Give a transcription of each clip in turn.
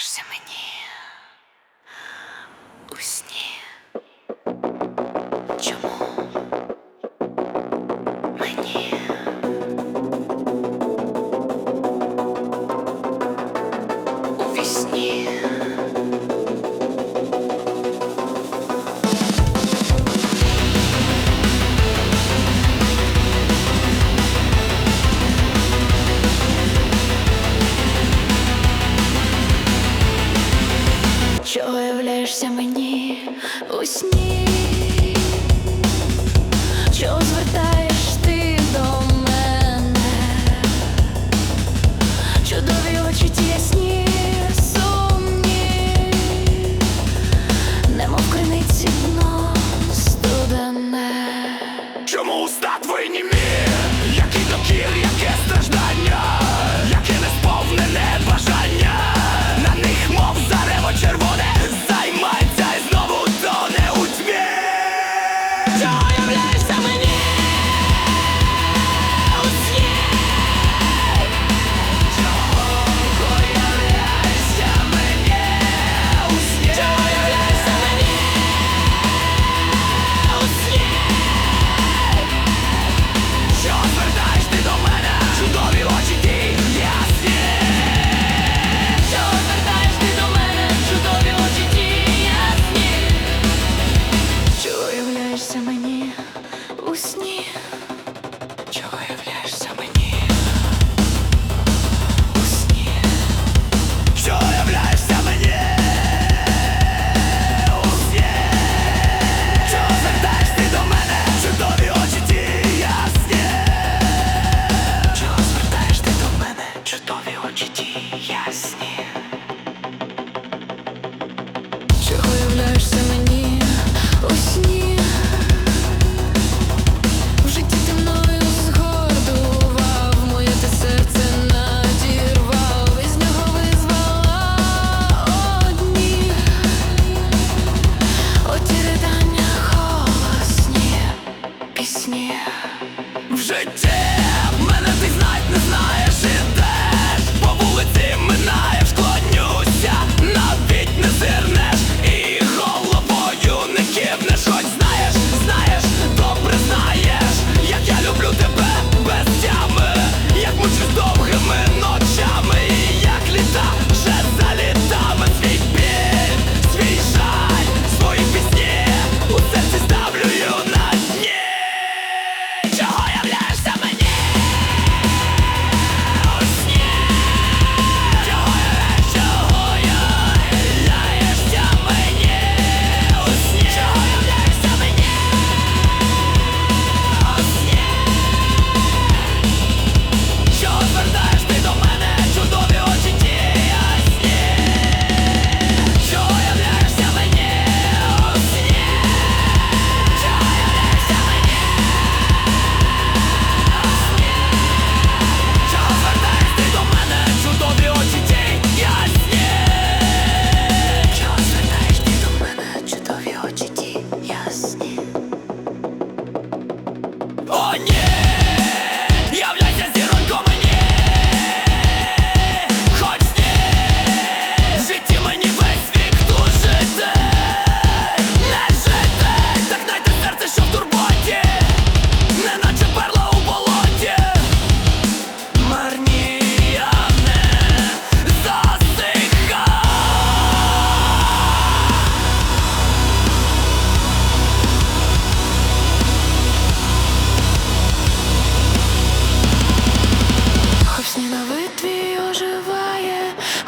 Даєшся мені.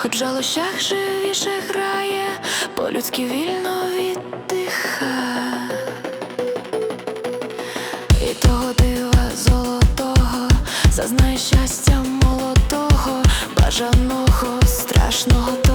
хоч лощах живіше грає, по-людськи вільно віддиха, і того дива золотого, зазнай щастя молодого, бажаного, страшного.